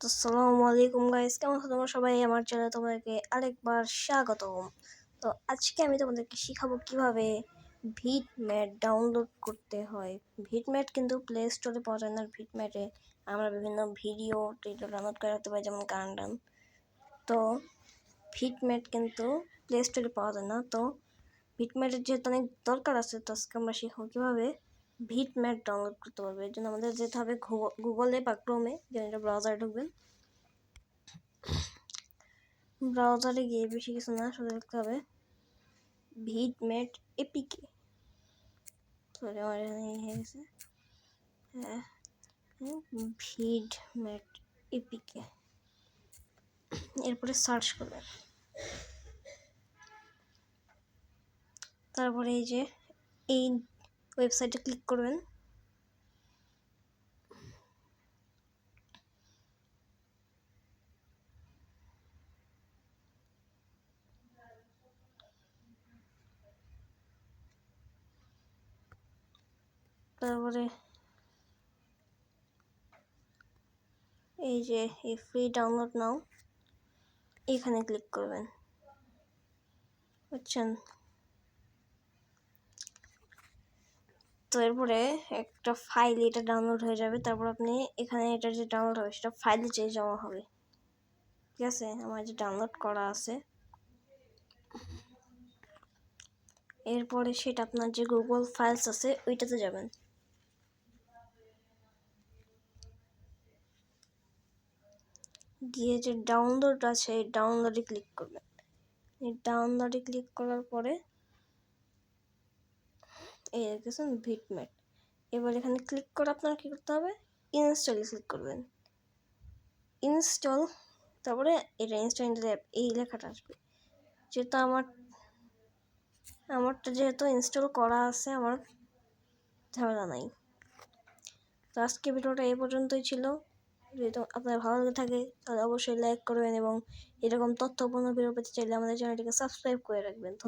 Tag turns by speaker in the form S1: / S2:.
S1: তো সালামু আলাইকুম গাইস কেমন আছো তোমরা সবাই? আমার চ্যানেলে তোমাদেরকে আরেকবার স্বাগতম। তো আজকে আমি তোমাদেরকে শিখাবো কীভাবে ভিট ম্যাট ডাউনলোড করতে হয়। ভিট ম্যাট কিন্তু প্লে স্টোরে পাওয়া যায় না। ভিট ম্যাটে আমরা বিভিন্ন ভিডিও টিডিও ডাউনলোড করে রাখতে পারি, যেমন গান টান তো ভিট ম্যাট কিন্তু প্লে স্টোরে পাওয়া যায় না। তো ভিট ম্যাটের যেহেতু অনেক দরকার আছে, তো আজকে আমরা শিখব কীভাবে ভিট ম্যাট ডাউনলোড করতে পারবে। এর জন্য আমাদের যেতে হবে গুগলে বা ক্রোমে যেটা ব্রাউজারে ঢুকবেন। ব্রাউজারে গিয়ে বেশি কিছু না শুধু লিখতে হবে, ভিট ম্যাট এপিকে। সরি আমার হয়ে গেছে। হ্যাঁ ভিড ম্যাট এপিকে। এরপরে সার্চ করবেন। তারপরে এই যে এই ওয়েবসাইটে ক্লিক করবেন। তারপরে এই যে এই ফ্রি ডাউনলোড নাও এখানে ক্লিক করবেন। বুঝছেন? তো এরপরে একটা ফাইল এটা ডাউনলোড হয়ে যাবে। তারপর আপনি এখানে এটা যে ডাউনলোড হবে, সেটা ফাইলে চেয়ে জমা হবে। ঠিক আছে? আমার যে ডাউনলোড করা আছে। এরপরে সেটা আপনার যে গুগল ফাইলস আছে, ওইটাতে যাবেন। গিয়ে যে ডাউনলোড আছে, এই ডাউনলোডে ক্লিক করবেন। এই ডাউনলোডে ক্লিক করার পরে এই দেখেছেন ভিটম্যাট এবার এখানে ক্লিক করে আপনার কী করতে হবে? ইনস্টলে ক্লিক করবেন। ইনস্টল তারপরে এটা ইনস্টল অ্যাপ এই লেখাটা আসবে। যেহেতু আমার, আমারটা যেহেতু ইনস্টল করা আছে, আমার ঝামেলা নাই। তো আজকে ভিডিওটা এই পর্যন্তই ছিল। যদি আপনার ভালো লাগে থাকে, তাহলে অবশ্যই লাইক করবেন এবং এরকম তথ্যপূর্ণ ভিডিও পেতে চাইলে আমাদের চ্যানেলটিকে সাবস্ক্রাইব করে রাখবেন। ধন্যবাদ।